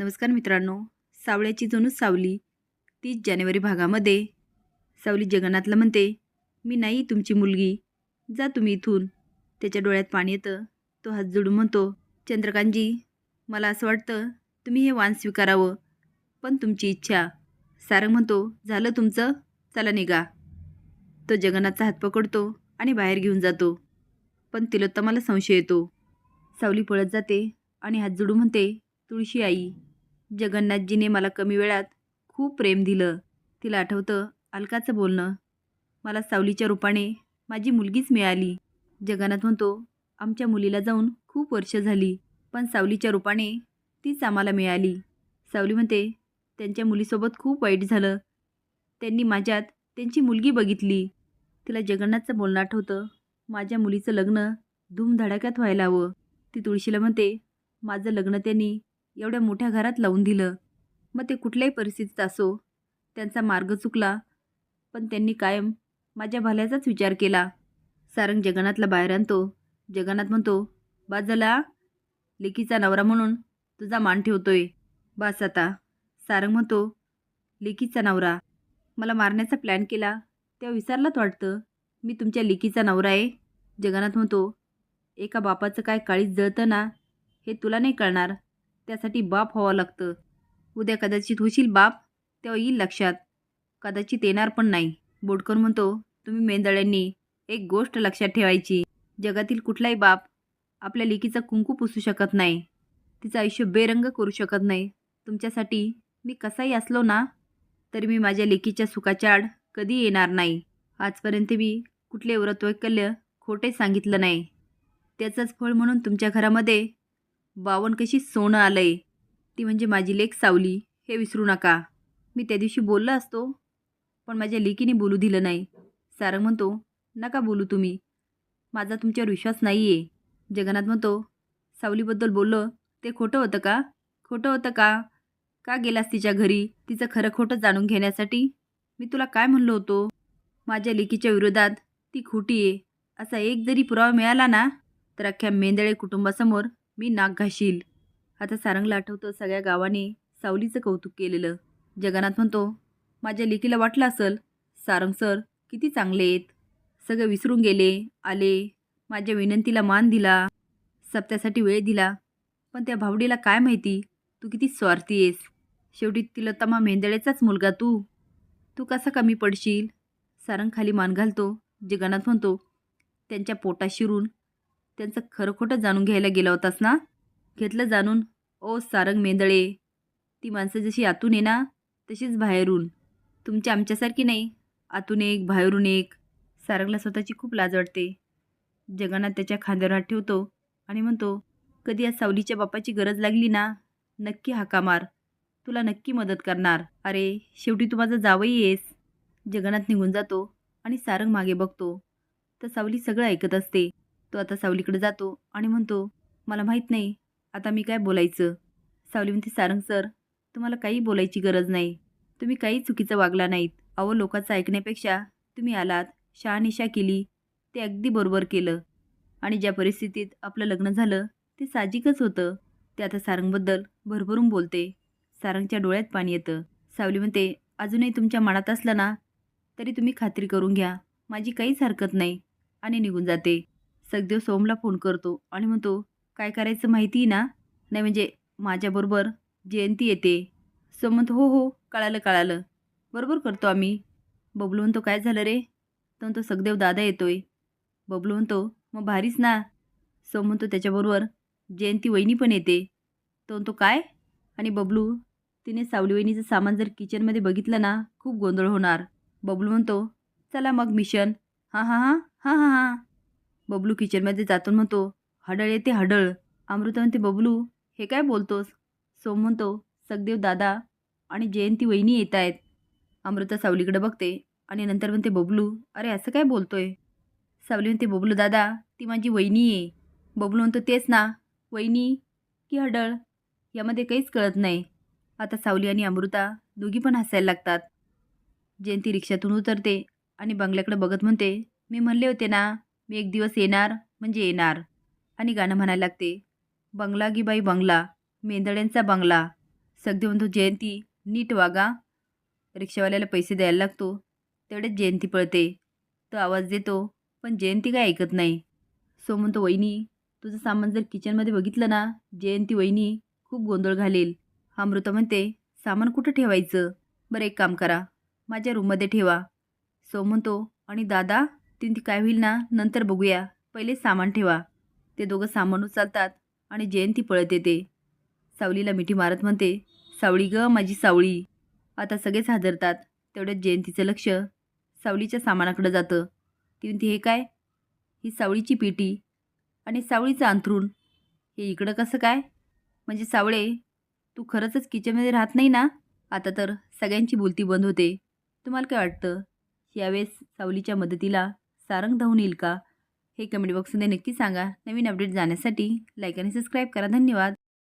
नमस्कार मित्रांनो. सावळ्याची जणू सावली तीस जानेवारी भागामध्ये. सावली जगन्नाथला म्हणते मी नाही तुमची मुलगी. जा तुम्ही इथून. त्याच्या डोळ्यात पाणी येतं. तो हात जोडून म्हणतो चंद्रकांतजी मला असं वाटतं तुम्ही हे वाण स्वीकारावं पण तुमची इच्छा. सारंग म्हणतो झालं तुमचं? चला निघा. तो जगन्नाथचा हात पकडतो आणि बाहेर घेऊन जातो. पण तिलोत्तमाला संशय येतो. सावली पळत जाते आणि हात जोडून म्हणते तुळशी आई जगन्नाथजीने मला कमी वेळात खूप प्रेम दिलं. तिला आठवतं अलकाचं बोलणं. मला सावलीच्या रूपाने माझी मुलगीच मिळाली. जगन्नाथ म्हणतो आमच्या मुलीला जाऊन खूप वर्ष झाली पण सावलीच्या रूपाने तीच आम्हाला मिळाली. सावली म्हणते त्यांच्या मुलीसोबत खूप वाईट झालं. त्यांनी माझ्यात त्यांची मुलगी बघितली. तिला जगन्नाथचं बोलणं आठवतं. माझ्या मुलीचं लग्न धूमधडाक्यात व्हायला हवं. ती तुळशीला म्हणते माझं लग्न त्यांनी एवढ्या मोठ्या घरात लावून दिलं. मग ते कुठल्याही परिस्थितीत असो त्यांचा मार्ग चुकला. पण त्यांनी कायम माझ्या भल्याचाच विचार केला. सारंग जगन्नाथला बाहेर आणतो. जगन्नाथ म्हणतो बाजला लेकीचा नवरा म्हणून तुझा मान ठेवतोय. बास आता. सारंग म्हणतो लेकीचा नवरा? मला मारण्याचा प्लॅन केला. तेव्हा विसरलात वाटतं. मी तुमच्या लेकीचा नवरा आहे. जगन्नाथ म्हणतो एका बापाचं काय काळीच जळतं ना हे तुला नाही कळणार. त्यासाठी बाप व्हावं लागतं. उद्या कदाचित होशील बाप तेव्हा येईल लक्षात. कदाचित येणार पण नाही. बोडकर म्हणतो तुम्ही मेंदळ्यांनी एक गोष्ट लक्षात ठेवायची. जगातील कुठलाही बाप आपल्या लेकीचा कुंकू पुसू शकत नाही. तिचं आयुष्य बेरंग करू शकत नाही. तुमच्यासाठी मी कसाही असलो ना तरी मी माझ्या लेकीच्या सुखाच्या आड कधी येणार नाही. आजपर्यंत मी कुठले व्रतवैकल्य खोटे सांगितलं नाही. त्याचंच फळ म्हणून तुमच्या घरामध्ये बावन कशी सोनं आलंय ती म्हणजे माझी लेख सावली हे विसरू नका. मी त्या दिवशी बोललो असतो पण माझ्या लेकीने बोलू दिलं नाही. सारंग म्हणतो नका बोलू तुम्ही. माझा तुमच्यावर विश्वास नाही आहे जगन्नाथ म्हणतो सावलीबद्दल बोललं ते खोटं होतं का? खोटं होतं का? का गेलास तिच्या घरी? तिचं खरं खोटं जाणून घेण्यासाठी? मी तुला काय म्हणलो होतो? माझ्या लेकीच्या विरोधात ती खोटी आहे. असा एक जरी पुरावा मिळाला ना तर अख्ख्या मेंदळे कुटुंबासमोर मी नाक घाशील. आता सारंगला आठवतं सगळ्या गावाने सावलीचं कौतुक केलेलं. जगन्नाथ म्हणतो माझ्या लेकीला वाटलं असेल सारंग सर किती चांगले आहेत. सगळं विसरून गेले आले माझ्या विनंतीला मान दिला सप्त्यासाठी वेळ दिला. पण त्या भावडीला काय माहिती तू किती स्वार्थी आहेस. शेवटी तिलोत्तमा मेंदळेचाच मुलगा तू. तू कसा कमी पडशील? सारंग खाली मान घालतो. जगन्नाथ म्हणतो त्यांच्या पोटात शिरून त्यांचं खरं खोटं जाणून घ्यायला गेला होतास ना? घेतलं जाणून. ओ सारंग मेंदळे ती माणसं जशी आतून ये ना तशीच बाहेरून. तुमच्या आमच्यासारखी नाही. आतून एक बाहेरून एक. सारंगला स्वतःची खूप लाज वाटते. जगन्नाथ त्याच्या खांद्यावर हात ठेवतो आणि म्हणतो कधी या सावलीच्या बापाची गरज लागली ना नक्की हाका मार. तुला नक्की मदत करणार. अरे शेवटी तू माझा जावई येस. जगन्नाथ निघून जातो आणि सारंग मागे बघतो. तर सावली सगळं ऐकत असते. तो आता सावलीकडे जातो आणि म्हणतो मला माहीत नाही आता मी काय बोलायचं? सावली म्हणते सारंग सर तुम्हाला काही बोलायची गरज नाही. तुम्ही काही चुकीचं वागला नाहीत. अहो लोकांचं ऐकण्यापेक्षा तुम्ही आलात शहानिशा केली ते अगदी बरोबर केलं. आणि ज्या परिस्थितीत आपलं लग्न झालं ते साहजिकच होतं. ते आता सारंगबद्दल भरभरून बोलते. सारंगच्या डोळ्यात पाणी येतं. सावली म्हणते अजूनही तुमच्या मनात असलं ना तरी तुम्ही खात्री करून घ्या. माझी काहीच हरकत नाही. आणि निघून जाते. सगदेव सोमला फोन करतो आणि म्हणतो काय करायचं माहिती ना? नाही म्हणजे माझ्याबरोबर जयंती येते. सोम म्हणतो हो हो कळालं कळालं. बरोबर करतो आम्ही. बबलू म्हणतो काय झालं रे? तर म्हणतो सगदेव दादा येतोय. बबलू म्हणतो मग भारीच ना. सोम म्हणतो त्याच्याबरोबर जयंती वहिनी पण येते. तो म्हणतो काय? आणि बबलू तिने सावली वहिनीचं सामान जर किचनमध्ये बघितलं ना खूप गोंधळ होणार. बबलू म्हणतो चला मग मिशन. हां हां हां हां हां हां. बबलू किचनमध्ये जातो म्हणतो हडळ येते हडळ अमृता म्हणते बबलू हे काय बोलतोस? सोम म्हणतो सगदेव दादा आणि जयंती वहिनी येत आहेत. अमृता सावलीकडे बघते आणि नंतर म्हणते बबलू अरे असं काय बोलतोय? सावली म्हणते बबलू दादा ती माझी वहिनी आहे. बबलू म्हणतो तेच ना वहिनी की हडळ यामध्ये काहीच कळत नाही. आता सावली आणि अमृता दोघी पण हसायला लागतात. जयंती रिक्षातून उतरते आणि बंगल्याकडे बघत म्हणते मी म्हणले होते ना मी एक दिवस येणार म्हणजे येणार. आणि गाणं म्हणायला लागते बंगला गी बाई बंगला मेंदड्यांचा बंगला. सगदेवंधू जयंती नीट वागा. रिक्षावाल्याला पैसे द्यायला लागतो तेवढेच जयंती पळते. तो आवाज देतो पण जयंती काय ऐकत नाही. सो म्हणतो वहिनी तुझं सामान जर किचनमध्ये बघितलं ना जयंती वहिनी खूप गोंधळ घालेल. अमृता म्हणते सामान कुठं ठेवायचं? बरं एक काम करा माझ्या रूममध्ये ठेवा. सो म्हणतो आणि दादा ती काय होईल ना नंतर बघूया. पहिले सामान ठेवा. ते दोघं सामान उचलतात आणि जयंती पळत येते. सावलीला मिठी मारत म्हणते सावळी ग माझी सावळी आता सगळेच हादरतात. तेवढ्यात जयंतीचं लक्ष सावलीच्या सामानाकडं जातं. ती म्हणते हे काय? ही सावळीची पेटी. आणि सावळीचं अंथरूण. हे इकडं कसं काय? म्हणजे सावळे तू खरंचच किचनमध्ये राहत नाही ना? आता तर सगळ्यांची बोलती बंद होते. तुम्हाला काय वाटतं? यावेळेस सावलीच्या मदतीला सारंग धावून येईल का? हे कमेंट बॉक्समध्ये नक्की सांगा. नवीन अपडेट जाण्यासाठी लाईक आणि सबस्क्राईब करा. धन्यवाद.